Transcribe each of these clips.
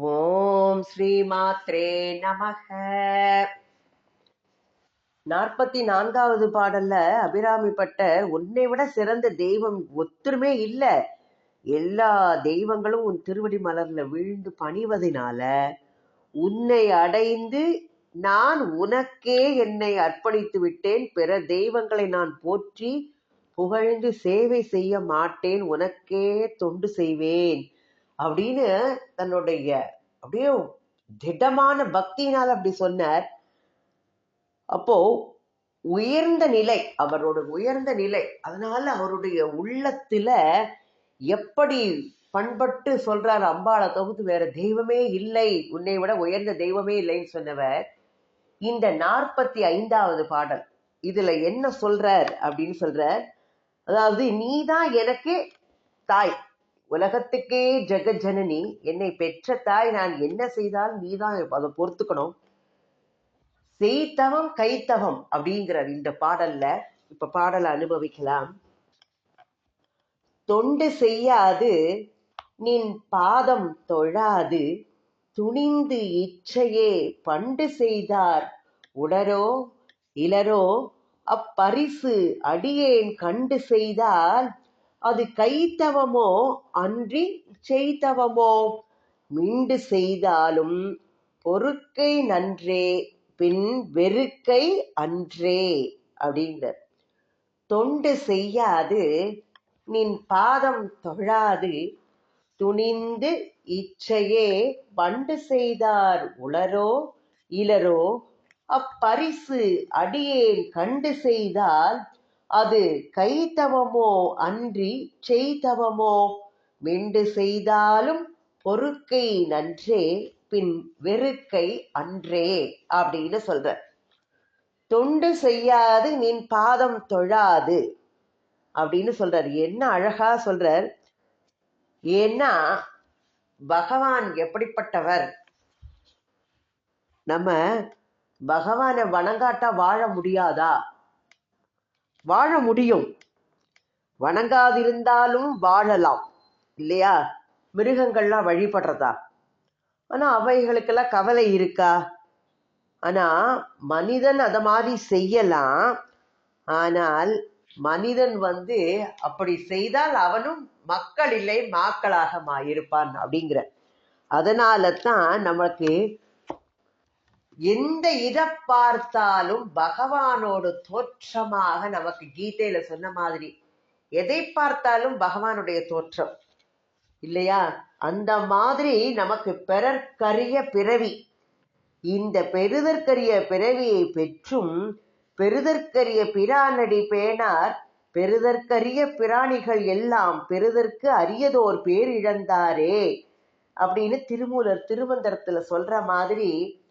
ஓம் ஸ்ரீமாத்ரே நமக. நாற்பத்தி நான்காவது பாடல்ல அபிராமிப்பட்ட உன்னை விட சிறந்த தெய்வம் ஒத்துருமே இல்ல. எல்லா தெய்வங்களும் உன் திருவடி மலர்ல விழுந்து பணிவதனால உன்னை அடைந்து நான் உனக்கே என்னை அர்ப்பணித்து விட்டேன். பிற தெய்வங்களை நான் போற்றி புகழ்ந்து சேவை செய்ய மாட்டேன். உனக்கே தொண்டு செய்வேன். அப்படின்னு தன்னுடைய அப்படியே திடமான பக்தியினால் அப்படி சொன்னார். அப்போ உயர்ந்த நிலை அவரோட உயர்ந்த நிலை அதனால அவருடைய உள்ளத்துல எப்படி பண்பட்டு சொல்றார் அம்பாளை தொகுத்து வேற தெய்வமே இல்லை உன்னை விட உயர்ந்த தெய்வமே இல்லைன்னு சொன்னவர். இந்த நாற்பத்தி ஐந்தாவது பாடல் இதுல என்ன சொல்றார் அப்படின்னு சொல்றார். அதாவது நீதான் எனக்கு தாய் உலகத்துக்கே ஜெகஜனனி என்னை பெற்ற தாய் நான் என்ன செய்தால் நீதான் அதை பொறுத்துக்கணும்? செய்தவம் கைத்தவம் அப்படிங்கிறார் இந்த பாடல்ல இப்ப பாடலை அனுபவிக்கலாம். தொண்டு செய்யாது நின் பாதம் தொழாது துணிந்து இச்சையே பண்டு செய்தார் உடரோ இளரோ அப்பரிசு அடியேன் கண்டு செய்தால் அது கைத்தவமோ அன்றி செய்தவமோ? மிண்டு செய்தாலும் பொறுக்கை நன்றே பின் வெறுக்கை அன்றே அப்படிங்கிறார் தொண்டு செய்யாது நின் பாதம் தொழாது துணிந்து இச்சையே வண்டு செய்தார் உளரோ இளரோ? அப்பரிசு அடியேன் கண்டு செய்தால் அது கைத்தவமோ அன்றி செய்தவமோ? மிண்டு செய்தாலும் பொறுக்கை நன்றே பின் வெறுக்கை அன்றே அப்படின்னு சொல்ற. தொண்டு செய்யாது நின் பாதம் தொழாது அப்படின்னு சொல்றார். என்ன அழகா சொல்றார்? ஏன்னா பகவான் எப்படிப்பட்டவர்? நம்ம பகவானை வணங்காட்டா வாழ முடியாதா? வாழ முடியும். வணங்காதிருந்தாலும் வாழலாம். இல்லையா? மிருகங்கள்லாம் வழிபடுறதா? ஆனா அவைகளுக்கெல்லாம் கவலை இருக்கா? ஆனா மனிதன் அத மாதிரி செய்யலாம். ஆனால் மனிதன் வந்து அப்படி செய்தால் அவனும் மக்கள் இல்லை மாக்களாக மாயிருப்பான் அப்படிங்கிற. அதனால தான் நமக்கு எந்த இதை பார்த்தாலும் பகவானோட தோற்றமாக நமக்கு கீதையில சொன்ன மாதிரி எதை பார்த்தாலும் பகவானுடைய தோற்றம். இல்லையா? அந்த மாதிரி நமக்கு பெறற்கரிய பிறவி. இந்த பெறுதற்கரிய பிறவியை பெற்றும் பெறுதற்கரிய பிரானடி பேனார் பெறுதற்கரிய பிராணிகள் எல்லாம் பெறுதற்கு அரியதோர் பேர் இழந்தாரே அப்படின்னு திருமூலர் திருமந்திரத்துல சொல்ற மாதிரி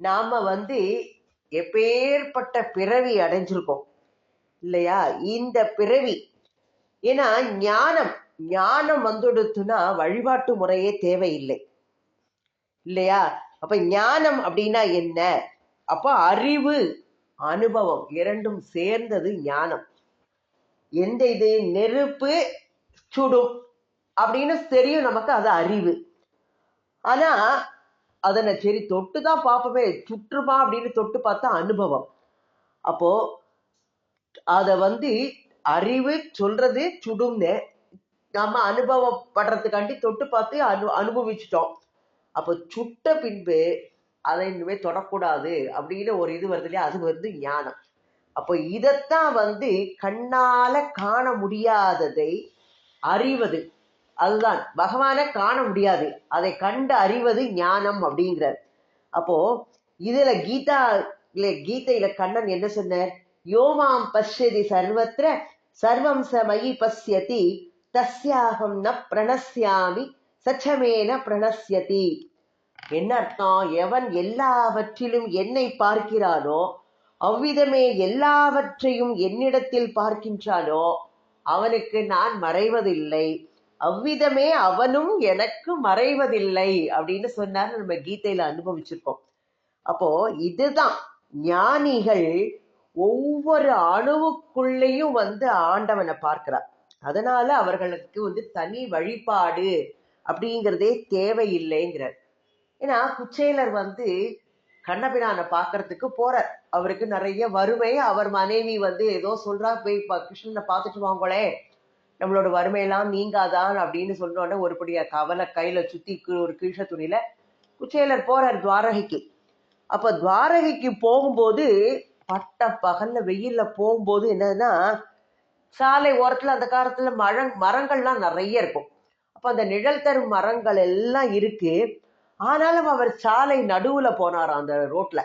நாம வந்து எப்பேற்பட்ட பிறவி அடைஞ்சிருக்கோம். இல்லையா? இந்த பிறவி. ஏன்னா ஞானம் ஞானம் வந்துடுத்துனா வழிபாட்டு முறையே தேவையில்லை. இல்லையா? அப்ப ஞானம் அப்படின்னா என்ன? அப்ப அறிவு அனுபவம் இரண்டும் சேர்ந்தது ஞானம். எந்த இது? நெருப்பு சுடும். அப்படின்னு தெரியும் நமக்கு அது அறிவு. ஆனா அதனை சரி தொட்டு தான் பார்ப்போமே சுற்றுமா அப்படின்னு தொட்டு பார்த்தா அனுபவம். அப்போ அதை வந்து அறிவு சொல்றது சுடும்னு நம்ம அனுபவப்படுறதுக்காண்டி தொட்டு பார்த்து அனு அனுபவிச்சிட்டோம். அப்போ சுட்ட பின்பு அதை இனிமே தொடக்கூடாது அப்படின்னு ஒரு இது வருது இல்லையா? அது வந்து ஞானம். அப்போ இதைத்தான் வந்து கண்ணால காண முடியாததை அறிவது. அதுதான். பகவானை காண முடியாது. அதை கண்டு அறிவது ஞானம் அப்படிங்கிறார். அப்போ இதுல கீதா இல்ல கீதையில கண்ணன் என்ன சொன்னார்? யோமாம் பஷ்யதி சர்வத்திர சர்வம் ச மயி தஸ்யாகம் ந பிரணசியாமி சச்சமேன பிரணசியதி என்ன அர்த்தம்? எவன் எல்லாவற்றிலும் என்னை பார்க்கிறானோ அவ்விதமே எல்லாவற்றையும் என்னிடத்தில் பார்க்கின்றானோ அவனுக்கு நான் மறைவதில்லை. அவ்விதமே அவனும் எனக்கு மறைவதில்லை அப்படின்னு சொன்னார். நம்ம கீதையில அனுபவிச்சிருக்கோம். அப்போ இதுதான். ஞானிகள் ஒவ்வொரு அணுவுக்குள்ளேயும் வந்து ஆண்டவனை பார்க்கிறார். அதனால அவர்களுக்கு வந்து தனி வழிபாடு அப்படிங்கிறதே தேவையில்லைங்கிறார். ஏன்னா குச்சேலர் வந்து கண்ணபிரானை பார்க்கறதுக்கு போறார். அவருக்கு நிறைய வறுமை அவர் மனைவி வந்து ஏதோ சொல்றா போய் கிருஷ்ணனை பார்த்துட்டு வாங்களேன். நம்மளோட வறுமையெல்லாம் நீங்காதான் அப்படின்னு சொன்ன உடனே ஒருபடியா கவலை கையில சுத்தி ஒரு கீழ துணியில குச்சேலர் போறார் துவாரகைக்கு. அப்ப துவாரகைக்கு போகும்போது பட்ட பகல்ல வெயில்ல போகும்போது என்னன்னா சாலை ஓரத்துல அந்த காலத்துல மழ மரங்கள்லாம் நிறைய இருக்கும். அப்ப அந்த நிழல் தரும் மரங்கள் எல்லாம் இருக்கு. ஆனாலும் அவர் சாலை நடுவுல போனாராம் அந்த ரோட்ல.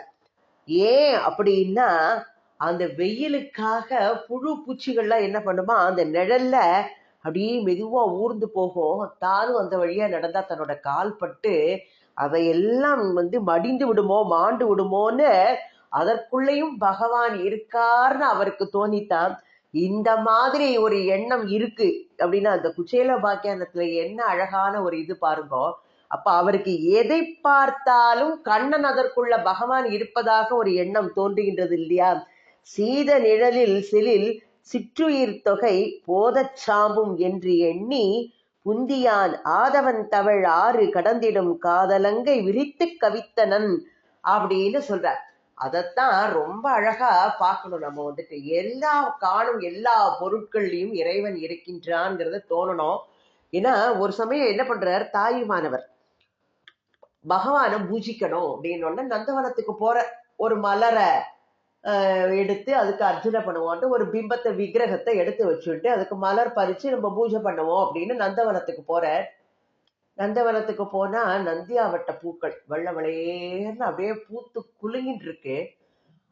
ஏன் அப்படின்னா அந்த வெயிலுக்காக புழு பூச்சிகள்லாம் என்ன பண்ணுமா அந்த நிழல்ல அப்படியே மெதுவா ஊர்ந்து போகும். தானும் அந்த வழியா நடந்தா தன்னோட கால் பட்டு அவையெல்லாம் வந்து மடிந்து விடுமோ மாண்டு விடுமோன்னு அதற்குள்ளேயும் பகவான் இருக்கார்னு அவருக்கு தோணித்தான். இந்த மாதிரி ஒரு எண்ணம் இருக்கு அப்படின்னா அந்த குச்சேல பாக்கியானத்துல என்ன அழகான ஒரு இது பாருங்க. அப்ப அவருக்கு எதை பார்த்தாலும் கண்ணன் அதற்குள்ள பகவான் இருப்பதாக ஒரு எண்ணம் தோன்றுகின்றது இல்லையா? சீத நிழலில் சிலில் சிற்றுயிர் தொகை போதச் சாம்பும் என்று எண்ணி புந்தியான் ஆதவன் தவழ் ஆறு கடந்திடும் காதலங்கை விரித்து கவித்தனன் அப்படின்னு சொல்றார். அதைத்தான் ரொம்ப அழகா பார்க்கணும். நம்ம வந்துட்டு எல்லா காணும் எல்லா பொருட்கள்லயும் இறைவன் இருக்கின்றான்ங்கிறத தோணணும். ஏன்னா ஒரு சமயம் என்ன பண்றார்? தாயுமானவர். பகவானை பூஜிக்கணும் அப்படின்னு நந்தவனத்துக்கு போற ஒரு மலரை எடுத்து அதுக்கு அர்ச்சனை பண்ணுவோம்ட்டு ஒரு பிம்பத்தை விக்கிரகத்தை எடுத்து வச்சுட்டு அதுக்கு மலர் பறிச்சு நம்ம பூஜை பண்ணுவோம் அப்படின்னு நந்தவனத்துக்கு போற நந்தவனத்துக்கு போனா நந்தியாவட்ட பூக்கள் வெள்ளை வெளையேன்னு அப்படியே பூத்து குலுங்கிட்டு இருக்கு.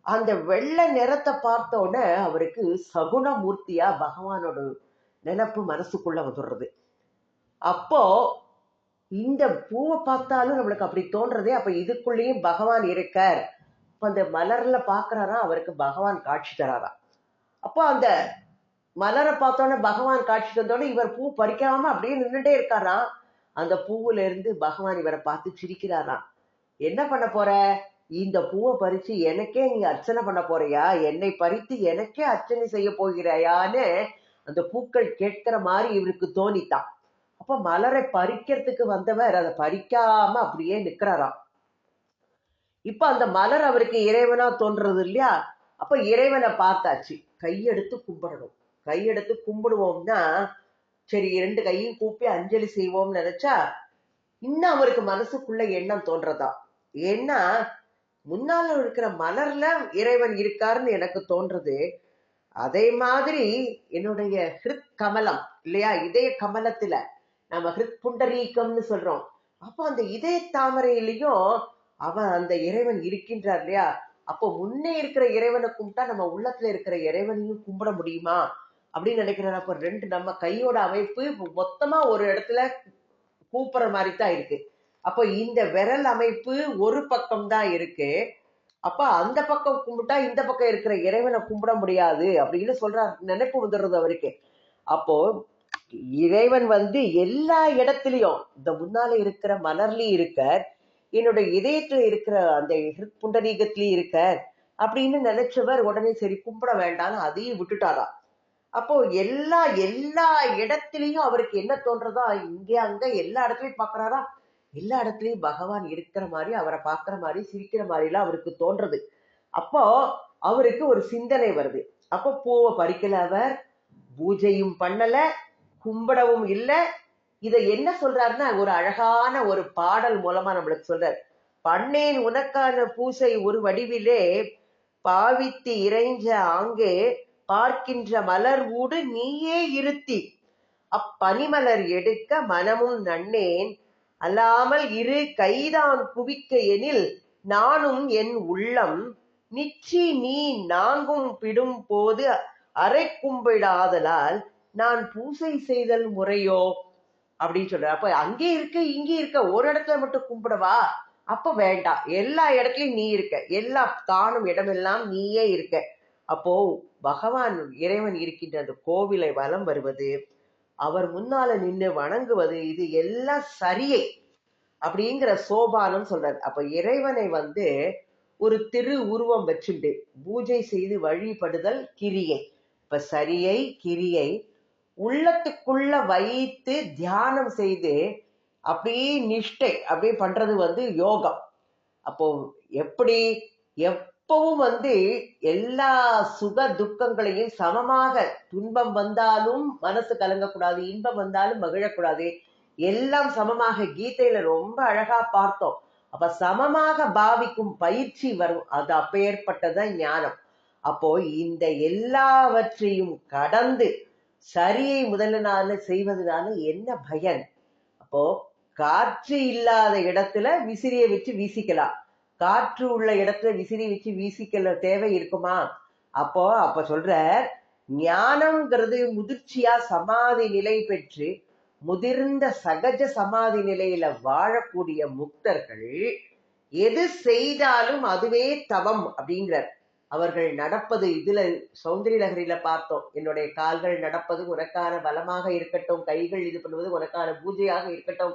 அந்த வெள்ளை நிறத்தை பார்த்த உடனே அவருக்கு சகுணமூர்த்தியா பகவானோட நினப்பு மனசுக்குள்ள வந்துடுறது. அப்போ இந்த பூவை பார்த்தாலும் நம்மளுக்கு அப்படி தோன்றதே அப்ப இதுக்குள்ளேயும் பகவான் இருக்கார். அப்ப அந்த மலர்ல பார்க்குறாரா அவருக்கு பகவான் காட்சி தராரா? அப்போ அந்த மலரை பார்த்தோன்னே பகவான் காட்சி தந்தோடனே இவர் பூ பறிக்காம அப்படியே நின்றுட்டே இருக்காராம் அந்த பூவுல இருந்து பகவான் இவரை பார்த்து சிரிக்கிறாராம் என்ன பண்ண போற? இந்த பூவை பறிச்சு எனக்கே நீ அர்ச்சனை பண்ண போறியா? என்னை பறித்து எனக்கே அர்ச்சனை செய்ய போகிறாயான்னு அந்த பூக்கள் கேட்கிற மாதிரி இவருக்கு தோணித்தான். அப்ப மலரை பறிக்கிறதுக்கு வந்தவர் அதை பறிக்காம அப்படியே நிக்கிறாராம். இப்ப அந்த மலர் அவருக்கு இறைவனா தோன்றது இல்லையா? அப்ப இறைவனை பார்த்தாச்சு. கையெடுத்து கும்பிடணும். கையெடுத்து கும்பிடுவோம்னா சரி இரண்டு கையும் கூப்பி அஞ்சலி செய்வோம்னு நினைச்சா இன்னும் அவருக்கு மனசுக்குள்ள எண்ணம் தோன்றதா? ஏன்னா முன்னால இருக்கிற மலர்ல இறைவன் இருக்காருன்னு எனக்கு தோன்றது. அதே மாதிரி என்னுடைய ஹிருத் கமலம் இல்லையா? இதய கமலத்துல நம்ம ஹிருத் புண்டரீகம்னு சொல்றோம். அப்போ அந்த இதய தாமரையிலையும் அவன் அந்த இறைவன் இருக்கின்றார் இல்லையா? அப்போ முன்னே இருக்கிற இறைவனை கும்பிட்டா நம்ம உள்ளத்துல இருக்கிற இறைவனையும் கும்பிட முடியுமா? அப்படின்னு நினைக்கிறாரு. அப்போ ரெண்டு நம்ம கையோட அமைப்பு மொத்தமா ஒரு இடத்துல கூப்பிடுற மாதிரி தான் இருக்கு. அப்போ இந்த விரல் அமைப்பு ஒரு பக்கம் தான் இருக்கு. அப்ப அந்த பக்கம் கும்பிட்டா இந்த பக்கம் இருக்கிற இறைவனை கும்பிட முடியாது அப்படின்னு சொல்ற நினைப்பு வந்துடுறது அவருக்கு. அப்போ இறைவன் வந்து எல்லா இடத்துலயும் இந்த முன்னால இருக்கிற மலர்லயும் இருக்கார் என்னுடைய இதயத்துல இருக்கிற அந்த ஹிருத் இருக்க இருக்கார் அப்படின்னு நினைச்சவர் உடனே சரி கும்பிட வேண்டாம்னு அதையும் விட்டுட்டாராம். அப்போ எல்லா எல்லா இடத்துலயும் அவருக்கு என்ன தோன்றதா இங்கே அங்க எல்லா இடத்துலயும் பாக்குறாரா எல்லா இடத்துலயும் பகவான் இருக்கிற மாதிரி அவரை பாக்குற மாதிரி சிரிக்கிற மாதிரி எல்லாம் அவருக்கு தோன்றது. அப்போ அவருக்கு ஒரு சிந்தனை வருது. அப்போ பூவை பறிக்கல அவர் பூஜையும் பண்ணல கும்பிடவும் இல்லை இத என்ன சொல்றாருன்னா ஒரு அழகான ஒரு பாடல் மூலமா நம்மளுக்கு சொல்றார். பண்ணேன் உனக்கான பூசை ஒரு வடிவிலே பாவித்து இறைஞ்ச ஆங்கே பார்க்கின்ற மலர் ஊடு நீயே இருத்தி. அப்பனிமலர் எடுக்க மனமும் நன்னேன். அல்லாமல் இரு கைதான் குவிக்க எனில் நானும் என் உள்ளம். நிச்சி நீ நாங்கும் பிடும் போது அரை கும்பிடாதலால் நான் பூசை செய்தல் முறையோ? அப்படின்னு சொல்ற அப்ப அங்கே இருக்க இங்கே இருக்க ஒரு இடத்துல மட்டும் கும்பிடவா? அப்ப வேண்டாம். எல்லா இடத்துலயும் நீ இருக்க. எல்லா தானும் இடமெல்லாம் நீயே இருக்க. அப்போ பகவான் இறைவன் இருக்கின்ற அந்த கோவிலை வலம் வருவது அவர் முன்னால நின்று வணங்குவது இது எல்லாம் சரியை அப்படிங்கிற சோபானம் சொல்றாரு. அப்ப இறைவனை வந்து ஒரு திரு உருவம் வச்சுண்டு பூஜை செய்து வழிபடுதல் கிரியை. இப்ப சரியை கிரியை உள்ளத்துக்குள்ள வைத்து தியானம் செய்து அப்படியே நிஷ்டை அப்படியே பண்றது வந்து யோகம். அப்போ எப்படி எப்பவும் வந்து எல்லா சுக துக்கங்களையும் சமமாக துன்பம் வந்தாலும் மனசு கலங்கக்கூடாது இன்பம் வந்தாலும் மகிழக்கூடாது எல்லாம் சமமாக கீதையில ரொம்ப அழகா பார்த்தோம். அப்ப சமமாக பாவிக்கும் பயிற்சி வரும் அது அப்ப ஏற்பட்டதான் ஞானம். அப்போ இந்த எல்லாவற்றையும் கடந்து சரியை முதலினால செய்வதனால என்ன பயன்? அப்போ காற்று இல்லாத இடத்துல விசிறியை வச்சு வீசிக்கலாம். காற்று உள்ள இடத்துல விசிறி வச்சு வீசிக்கல தேவை இருக்குமா? அப்போ அப்ப சொல்ற ஞானம்ங்கிறது முதிர்ச்சியா சமாதி நிலை பெற்று முதிர்ந்த சகஜ சமாதி நிலையில வாழக்கூடிய முக்தர்கள் எது செய்தாலும் அதுவே தவம் அப்படிங்கிறார். அவர்கள் நடப்பது இதுல சௌந்தரி நகரில பார்த்தோம். என்னுடைய கால்கள் நடப்பது உனக்கான பலமாக இருக்கட்டும். கைகள் இது பண்ணுவது உனக்கான பூஜையாக இருக்கட்டும்.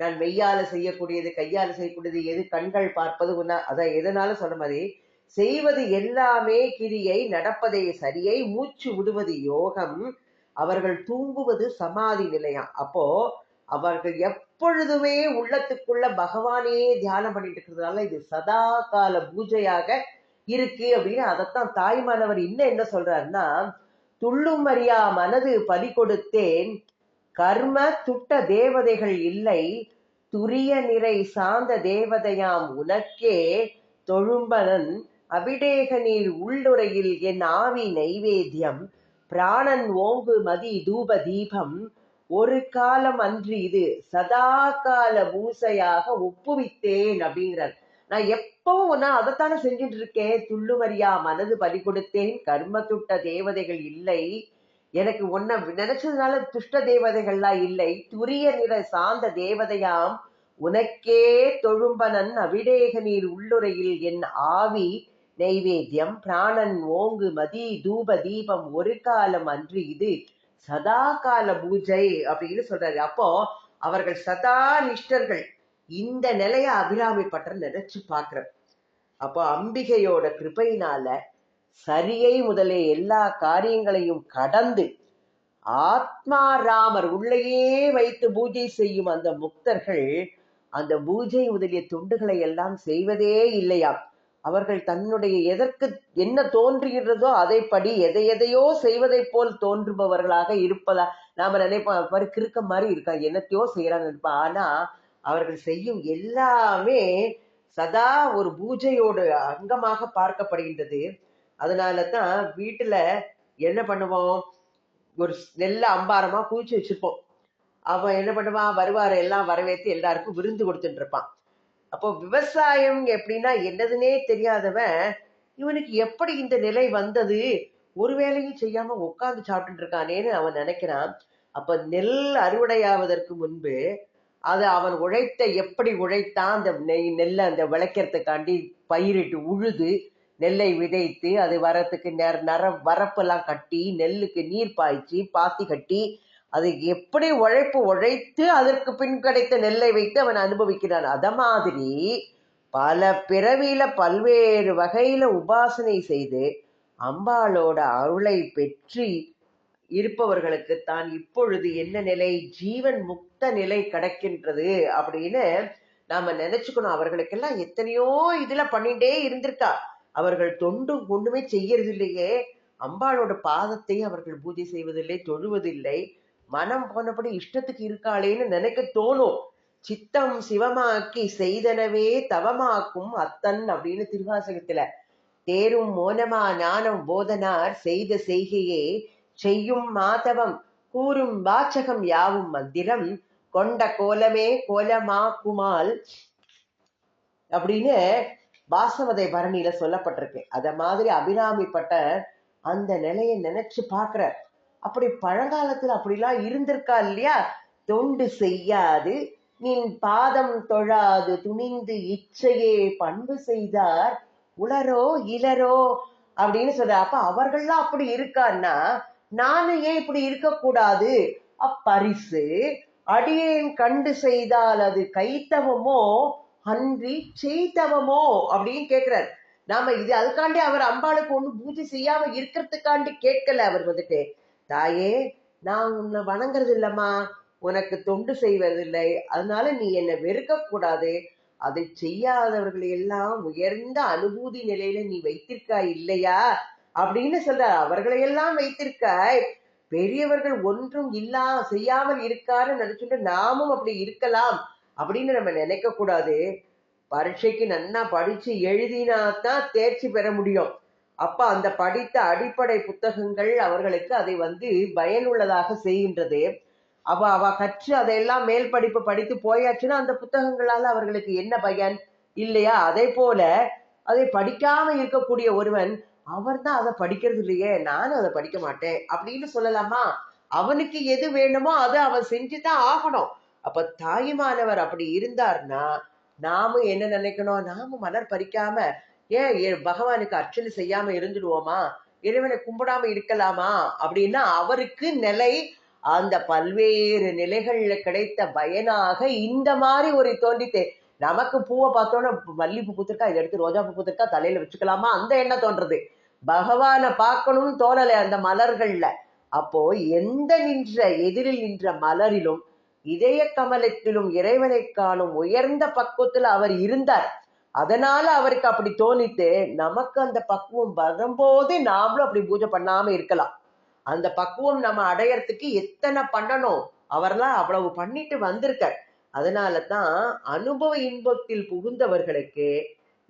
நான் மெய்யால செய்யக்கூடியது கையால செய்யக்கூடியது எது கண்கள் பார்ப்பது உன்ன அதான் எதனால சொன்ன மாதிரி செய்வது எல்லாமே கிரியை நடப்பதே சரியை மூச்சு விடுவது யோகம். அவர்கள் தூங்குவது சமாதி நிலையம். அப்போ அவர்கள் எப்பொழுதுமே உள்ளத்துக்குள்ள பகவானையே தியானம் பண்ணிட்டு இருக்கிறதுனால இது சதா கால பூஜையாக இருக்கு அப்படின்னு அதைத்தான் தாய்மானவர் இன்னும் என்ன சொல்றாருன்னா துள்ளும் அறியா மனது பலி கொடுத்தேன் கர்ம துட்ட தேவதைகள் இல்லை துரிய நிறை சார்ந்த தேவதையாம் உனக்கே தொழும்பனன் அபிடேக நீர் உள்ளுரையில் என் ஆவி நைவேத்தியம் பிராணன் ஓங்கு மதி தூப தீபம் ஒரு காலம் அன்று இது சதா கால பூசையாக ஒப்புவித்தேன் அப்படிங்கிறார். நான் எப்பவும் நான் அதைத்தானே செஞ்சுட்டு இருக்கேன் துள்ளுவரியா மனது பலி கொடுத்தேன். கர்ம துட்ட தேவதைகள் இல்லை. எனக்கு உன்னை நினைச்சதுனால துஷ்ட தேவதைகள்லாம் இல்லை. துரிய நிற சார்ந்த தேவதையாம் உனக்கே தொழும்பனன் அபிடேக நீர் உள்ளுரையில் என் ஆவி. நைவேத்தியம் பிராணன் ஓங்கு மதி தூப தீபம் ஒரு காலம் அன்று இது. சதா கால பூஜை அப்படின்னு சொல்றாரு. அப்போ அவர்கள் சதா நிஷ்டர்கள். இந்த நிலைய அபிராமி பட்டர் நினைச்சு பாக்குற அப்போ அம்பிகையோட கிருபையினால சரியை முதலே எல்லா காரியங்களையும் கடந்து ஆத்மா ராமர் உள்ளேயே வைத்து பூஜை செய்யும் அந்த முக்தர்கள் அந்த பூஜை முதலிய தொண்டுகளை எல்லாம் செய்வதே இல்லையாம் அவர்கள் தன்னுடைய எதற்கு என்ன தோன்றுகிறதோ அதைப்படி எதை எதையோ செய்வதைப் போல் தோன்றுபவர்களாக இருப்பதா? நாம நினைப்போம் கிறுக்க மாதிரி இருக்கா என்னத்தையோ செய்யறாங்க ஆனா அவர்கள் செய்யும் எல்லாமே சதா ஒரு பூஜையோடு அங்கமாக பார்க்கப்படுகின்றது. அதனால தான் வீட்டுல என்ன பண்ணுவோம்? ஒரு நெல்ல அம்பாரமா குவிச்சு வச்சிருப்போம். அவன் என்ன பண்ணுவான்? வருவார எல்லாம் வரவேற்று எல்லாருக்கும் விருந்து கொடுத்துட்டு இருப்பான். அப்போ விவசாயம் எப்படின்னா என்னதுன்னே தெரியாதவன் இவனுக்கு எப்படி இந்த நிலை வந்தது? ஒரு வேலையும் செய்யாம உட்கார்ந்து சாப்பிட்டுட்டு இருக்கானேன்னு அவன் நினைக்கிறான். அப்ப நெல் அறுவடையாவதற்கு முன்பு அது அவன் உழைத்த எப்படி உழைத்தான் அந்த நெய் நெல்லை அந்த விளைக்கிறதுக்காண்டி பயிரிட்டு உழுது நெல்லை விதைத்து அது வரத்துக்கு நெர நர வரப்பெல்லாம் கட்டி நெல்லுக்கு நீர் பாய்ச்சி பாத்தி கட்டி அது எப்படி உழைப்பு உழைத்து அதற்கு பின் கிடைத்த நெல்லை வைத்து அவன் அனுபவிக்கிறான். அத மாதிரி பல பிறவியில பல்வேறு வகையில உபாசனை செய்து அம்பாளோட அருளை பெற்று இருப்பவர்களுக்கு தான் இப்பொழுது என்ன நிலை? ஜீவன் முக்த நிலை கிடைக்கின்றது அப்படின்னு நாம நினைச்சுக்கணும். அவர்களுக்கெல்லாம் எத்தனையோ இதுல பண்ணிட்டே இருந்திருக்கா. அவர்கள் தொண்டும் ஒண்ணுமே செய்யறது இல்லையே அம்பாளோட பாதத்தை அவர்கள் பூஜை செய்வதில்லை தொழுவதில்லை. மனம் போனபடி இஷ்டத்துக்கு இருக்காளேன்னு நினைக்க தோணும். சித்தம் சிவமாக்கி செய்தனவே தவமாக்கும் அத்தன் அப்படின்னு திருவாசகத்துல. தேரும் மோனமா ஞானம் போதனார் செய்த செய்கையே செய்யும் மாதவம் கூறும் வாச்சகம் யாவும் மந்திரம். கொண்ட கோலமே கோலமாக்குமால் அப்படின்னு வாசவதை பரணியில சொல்லப்பட்டிருக்கு. அத மாதிரி அபிராமிப்பட்ட அந்த நிலையை நினைச்சு பாக்குற அப்படி பழங்காலத்துல அப்படிலாம் இருந்திருக்கா இல்லையா? தொண்டு செய்யாது நின் பாதம் தொழாது துணிந்து இச்சையே பண்பு செய்தார். உளரோ இளரோ அப்படின்னு சொல்ற. அப்ப அவர்கள்லாம் அப்படி இருக்கான்னா நானும் ஏன் இப்படி இருக்கக்கூடாது? அப்பரிசு அடியேன் கண்டு செய்தால் அது கைத்தவமோ? அன்றி செய்தவமோ? அப்படின்னு கேட்கிறார் நாம இது அதுக்காண்டி அவர் அம்பாளுக்கு ஒண்ணு பூஜை செய்யாம இருக்கிறதுக்காண்டி கேட்கல அவர் வந்துட்டு. தாயே நான் உன்னை வணங்குறது இல்லம்மா. உனக்கு தொண்டு செய்வதில்லை அதனால நீ என்னை வெறுக்க கூடாது அதை செய்யாதவர்களை எல்லாம் உயர்ந்த அனுபூதி நிலையில நீ வைத்திருக்காய் இல்லையா? அப்படின்னு சொல்ற அவர்களை எல்லாம் வைத்திருக்காய் பெரியவர்கள் ஒன்றும் இல்லா செய்யாமல் இருக்காரு நினைச்சுட்டு நாமும் அப்படி இருக்கலாம் அப்படின்னு நம்ம நினைக்க கூடாது. பரீட்சைக்கு நன்னா படிச்சு எழுதினா தான் தேர்ச்சி பெற முடியும். அப்ப அந்த படித்த அடிப்படை புத்தகங்கள் அவர்களுக்கு அதை வந்து பயனுள்ளதாக செய்கின்றது. அவ அவ கற்று அதையெல்லாம் மேல் படிப்பு படித்து போயாச்சுன்னா அந்த புத்தகங்களால அவர்களுக்கு என்ன பயன்? இல்லையா? அதே போல அதை படிக்காம இருக்கக்கூடிய ஒருவன் அவர் தான் அதை படிக்கிறது இல்லையே நானும் அதை படிக்க மாட்டேன் அப்படின்னு சொல்லலாமா? அவனுக்கு எது வேணுமோ அதை அவன் செஞ்சுதான் ஆகணும். அப்ப தாயுமானவர் அப்படி இருந்தார்னா நாமும் என்ன நினைக்கணும்? நாமும் மலர் பறிக்காம ஏன் ஏ- பகவானுக்கு அர்ச்சனை செய்யாம இருந்துடுவோமா? இறைவனை கும்பிடாம இருக்கலாமா? அப்படின்னா அவருக்கு நிலை அந்த பல்வேறு நிலைகள்ல கிடைத்த பயனாக இந்த மாதிரி ஒரு தோண்டித்தே நமக்கு பூவை பார்த்தோன்னா மல்லிப்பூ பூத்திருக்கா இதை எடுத்து ரோஜா பூ பூத்திருக்கா தலையில வச்சுக்கலாமா? அந்த எண்ணம் தோன்றது பகவானை பார்க்கணும்னு தோணலை அந்த மலர்கள்ல. அப்போ எந்த நின்ற எதிரில் நின்ற மலரிலும் இதய கமலத்திலும் இறைவனை காணும் உயர்ந்த பக்குவத்துல அவர் இருந்தார். அதனால அவருக்கு அப்படி தோணிட்டு நமக்கு அந்த பக்குவம் வரும்போது நாமளும் அப்படி பூஜை பண்ணாம இருக்கலாம். அந்த பக்குவம் நம்ம அடையறதுக்கு எத்தனை பண்ணணும்? அவர்லாம் அவ்வளவு பண்ணிட்டு வந்திருக்கார். அதனால தான் அனுபவ இன்பத்தில் புகுந்தவர்களுக்கு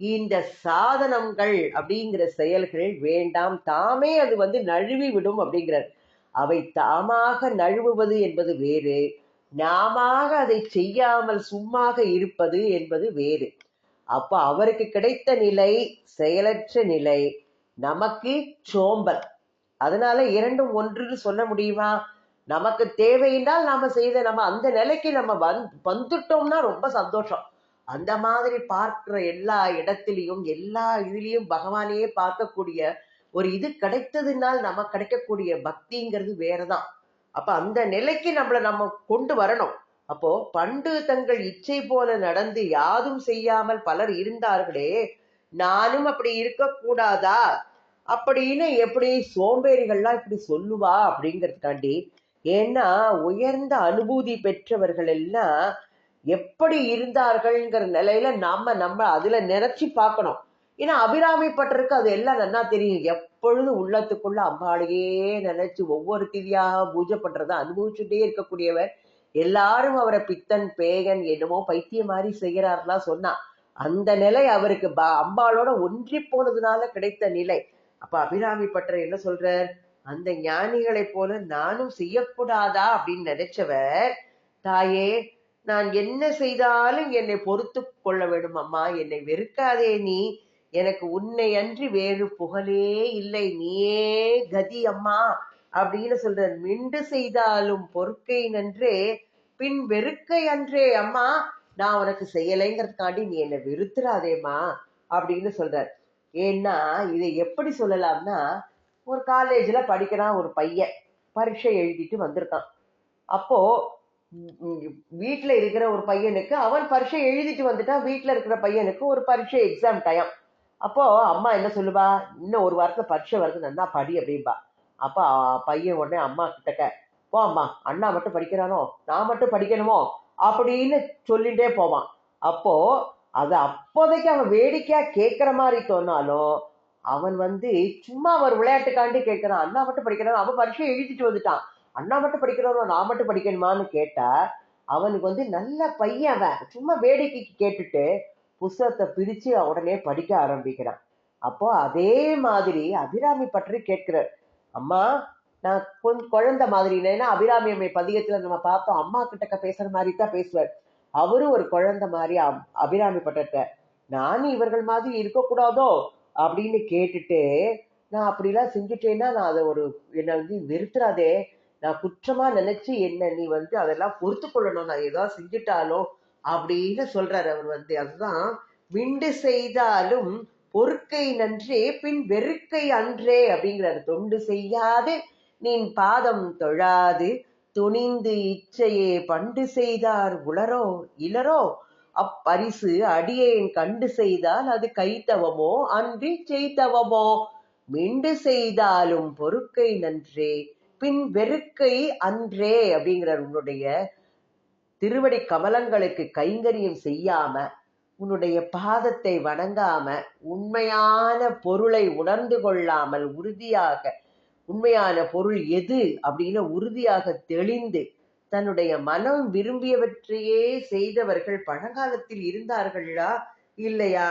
இந்த சாதனங்கள் அப்படிங்கிற செயல்கள் வேண்டாம் தாமே அது வந்து நழுவி விடும் அப்படிங்கிறார். அவை தாமாக நழுவுவது என்பது வேறு நாம அதை செய்யாமல் சும்மாக இருப்பது என்பது வேறு. அப்ப அவருக்கு கிடைத்த நிலை செயலற்ற நிலை நமக்கு சோம்பல். அதனால இரண்டும் ஒன்றுன்னு சொல்ல முடியுமா? நமக்கு தேவையினால் நாம செய்த நம்ம அந்த நிலைக்கு நம்ம வந் வந்துட்டோம்னா ரொம்ப சந்தோஷம். அந்த மாதிரி பார்க்கிற எல்லா இடத்திலையும் எல்லா இதுலயும் பகவானையே பார்க்கக்கூடிய ஒரு இது கிடைத்ததுனால் நம்ம கிடைக்கக்கூடிய பக்திங்கிறது வேறதான். அப்ப அந்த நிலைக்கு நம்மள நம்ம கொண்டு வரணும். அப்போ பண்டு தங்கள் இச்சை போல நடந்து யாதும் செய்யாமல் பலர் இருந்தார்களே நானும் அப்படி இருக்கக்கூடாதா? அப்படின்னு எப்படி சோம்பேறிகள்லாம் இப்படி சொல்லுவா அப்படிங்கறதுக்காண்டி ஏன்னா உயர்ந்த அனுபூதி பெற்றவர்கள் எல்லாம் எப்படி இருந்தார்கள்ங்கிற நிலையில நாம நம்ம அதுல நினைச்சு பார்க்கணும். ஏன்னா அபிராமி பட்டருக்கு அது எல்லாம் நல்லா தெரியும். எப்பொழுது உள்ளத்துக்குள்ள அம்பாளையே நினைச்சு ஒவ்வொரு திதியாக பூஜை பண்றதை அனுபவிச்சுட்டே இருக்கக்கூடியவர் எல்லாரும் அவரை பித்தன் பேகன் என்னமோ பைத்தியம் மாதிரி செய்கிறார்லாம் சொன்னா அந்த நிலை அவருக்கு ப- அம்பாளோட ஒன்றி போனதுனால கிடைத்த நிலை. அப்ப அபிராமி பட்டர் என்ன சொல்றார்? அந்த ஞானிகளை போல நானும் செய்யக்கூடாதா அப்படின்னு நினைச்சவர் தாயே நான் என்ன செய்தாலும் என்னை பொறுத்து கொள்ள வேண்டும் அம்மா. என்னை வெறுக்காதே நீ. எனக்கு உன்னை அன்றி வேறு புகழே இல்லை. நீயே கதி அம்மா. அப்படின்னு சொல்ற மிண்டு செய்தாலும் பொறுக்கை நன்றே பின் வெறுக்கை அன்றே அம்மா. நான் உனக்கு செய்யலைங்கிறதுக்காண்டி நீ என்னை வெறுத்துறாதேம்மா அப்படின்னு சொல்றார். ஏன்னா இதை எப்படி சொல்லலாம்னா ஒரு காலேஜில் படிக்கிறான் ஒரு பையன். பரீட்சை எழுதிட்டு வந்திருக்கான். அப்போ வீட்டில் இருக்கிற ஒரு பையனுக்கு அவன் பரீட்சை எழுதிட்டு வந்துட்டான் வீட்டில் இருக்கிற பையனுக்கு ஒரு பரீட்சை எக்ஸாம் டைம் அப்போ அம்மா என்ன சொல்லுவா? இன்னும் ஒரு வாரத்துல பரீட்சை வருது நல்லா படி அப்படின்பா அப்போ பையன் உடனே அம்மா கிட்டக்க போ அம்மா அண்ணா மட்டும் படிக்கிறானோ? நான் மட்டும் படிக்கணுமோ? அப்படின்னு சொல்லிட்டே போவான். அப்போ அது அப்போதைக்கு அவன் வேடிக்கையா கேட்குற மாதிரி தோணாலும் அவன் வந்து சும்மா ஒரு விளையாட்டுக்காண்டி கேட்கிறான் அண்ணா மட்டும் படிக்கிறானோ? அவன் பரீட்சை எழுதிட்டு வந்துட்டான். அண்ணா மட்டும் படிக்கிறானோ நான் மட்டும் படிக்கணுமான்னு கேட்டா அவனுக்கு வந்து நல்ல பையன் அவன். சும்மா வேடிக்கைக்கு கேட்டுட்டு புஸ்தகத்தை பிரிச்சு உடனே படிக்க ஆரம்பிக்கிறான். அப்போ அதே மாதிரி அபிராமி பற்றி கேட்கிறார். அம்மா நான் கொஞ்சம் குழந்தை மாதிரி ஏன்னா அபிராமி அம்மை பதிகத்துல நம்ம பார்த்தோம். அம்மா கிட்டக்க பேசுற மாதிரி தான் பேசுவார். அவரும் ஒரு குழந்தை மாதிரி அப்- அபிராமி பட்டத்தை. நானும் இவர்கள் மாதிரி இருக்கக்கூடாதோ? அப்படின்னு கேட்டுட்டு நான் அப்படிலாம் செஞ்சுட்டேன்னா நான் அதை ஒரு என்னை வந்து வெறுத்துறாதே. நான் குற்றமா நினைச்சு என்ன நீ வந்து அதெல்லாம் பொறுத்து கொள்ளணும் நான் ஏதாவது செஞ்சுட்டாலோ அப்படின்னு சொல்றாரு அவர் வந்து. அதுதான் விண்டு செய்தாலும் பொறுக்கை நன்றே பின் வெறுக்கை அன்றே அப்படிங்கிறாரு. தொண்டு செய்யாது நின் பாதம் தொழாது துணிந்து இச்சையே பண்டு செய்தார் உளரோ இளரோ? அப்பரிசு அடியேன் கண்டு செய்தால் அது கைத்தவமோ அன்றி செய்தவமோ? மிண்டு செய்தாலும் பொறுக்கை நன்றே பின் வெறுக்கை அன்றே அப்படிங்கிறார் உன்னுடைய திருவடி கமலங்களுக்கு கைங்கரியம் செய்யாம உன்னுடைய பாதத்தை வணங்காம உண்மையான பொருளை உணர்ந்து கொள்ளாமல் உறுதியாக உண்மையான பொருள் எது அப்படின்னு உறுதியாக தெளிந்து தன்னுடைய மனம் விரும்பியவற்றையே செய்தவர்கள் பழங்காலத்தில் இருந்தார்களா? இல்லையா?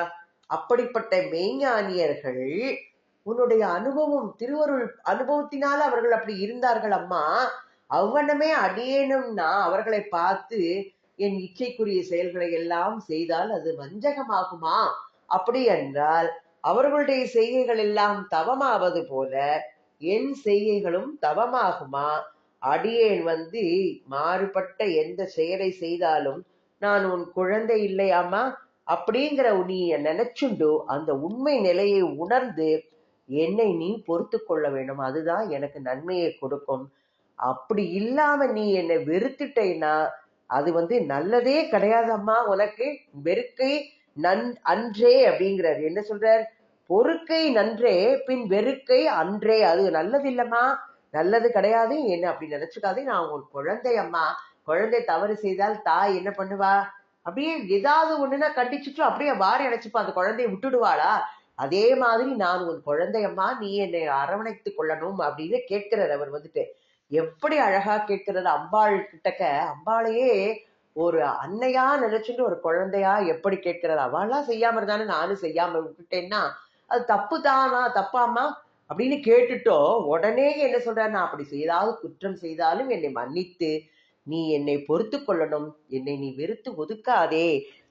அப்படிப்பட்ட மெய்ஞானியர்கள் உன்னுடைய அனுபவம் திருவருள் அனுபவத்தினால அவர்கள் அப்படி இருந்தார்கள் அம்மா. அவ்வனமே அடியேனும்னா அவர்களை பார்த்து என் இச்சைக்குரிய செயல்களை எல்லாம் செய்தால் அது வஞ்சகமாகுமா? அப்படி என்றால் அவர்களுடைய செய்கைகள் எல்லாம் தவமாவது போல என் செய்கைகளும் தவமாகுமா? அடியேன் வந்து மாறுபட்ட எந்த செயலை செய்தாலும் நான் உன் குழந்தை இல்லையாமா அப்படிங்கிற நீ நினைச்சுண்டு அந்த உண்மை நிலையை உணர்ந்து என்னை நீ பொறுத்து கொள்ள வேண்டும். அதுதான் எனக்கு நன்மையை கொடுக்கும். அப்படி இல்லாம நீ என்னை வெறுத்துட்டேன்னா அது வந்து நல்லதே கிடையாதம்மா உனக்கு. வெறுக்கை நன் அன்றே அப்படிங்கிறார். என்ன சொல்றார்? பொறுக்கை நன்றே பின் வெறுக்கை அன்றே. அது நல்லது இல்லம்மா நல்லது கிடையாது. என்ன அப்படி நினைச்சுக்காதே நான் உன் குழந்தை அம்மா. குழந்தை தவறு செய்தால் தாய் என்ன பண்ணுவா? அப்படியே ஏதாவது ஒண்ணுன்னா கண்டிச்சுட்டு அப்படியே வாரி அடைச்சுப்பா அந்த குழந்தைய விட்டுடுவாளா? அதே மாதிரி நான் உன் குழந்தையம்மா நீ என்னை அரவணைத்து கொள்ளணும் அப்படின்னு கேட்கிறார் அவர் வந்துட்டு. எப்படி அழகா கேட்கிறார் அம்பாள் கிட்டக்க அம்பாளையே ஒரு அன்னையா நினைச்சுட்டு ஒரு குழந்தையா எப்படி கேட்கிறார்? அவெல்லாம் செய்யாம இருந்தானே நானும் செய்யாம விட்டுட்டேன்னா அது தப்பு தானா தப்பாமா அப்படின்னு கேட்டுட்டோ உடனே என்ன சொல்றாரு? நான் அப்படி செய்தாவது குற்றம் செய்தாலும் என்னை மன்னித்து நீ என்னை பொறுத்து கொள்ளணும். என்னை நீ வெறுத்து ஒதுக்காதே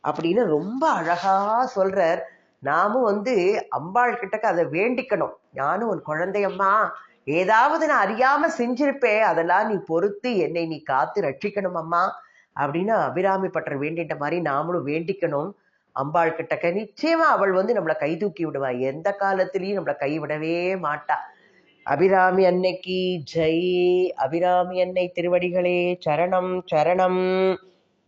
அப்படின்னு ரொம்ப அழகா சொல்றார். நாமும் வந்து அம்பாள் கிட்டக்க அதை வேண்டிக்கணும். நானும் உன் குழந்தையம்மா. ஏதாவது நான் அறியாம செஞ்சிருப்பேன். அதெல்லாம் நீ பொறுத்து என்னை நீ காத்து ரட்சிக்கணும் அம்மா. அப்படின்னு அபிராமி பட்டர் வேண்டிட்ட மாதிரி நாமளும் வேண்டிக்கணும். அம்பாள் கிட்டக்க நிச்சயமா அவள் வந்து நம்மளை கை தூக்கி விடுவா. எந்த காலத்திலையும் நம்மளை கைவிடவே மாட்டா. அபிராமி அன்னைக்கு ஜெய். அபிராமி அன்னை திருவடிகளே சரணம் சரணம்.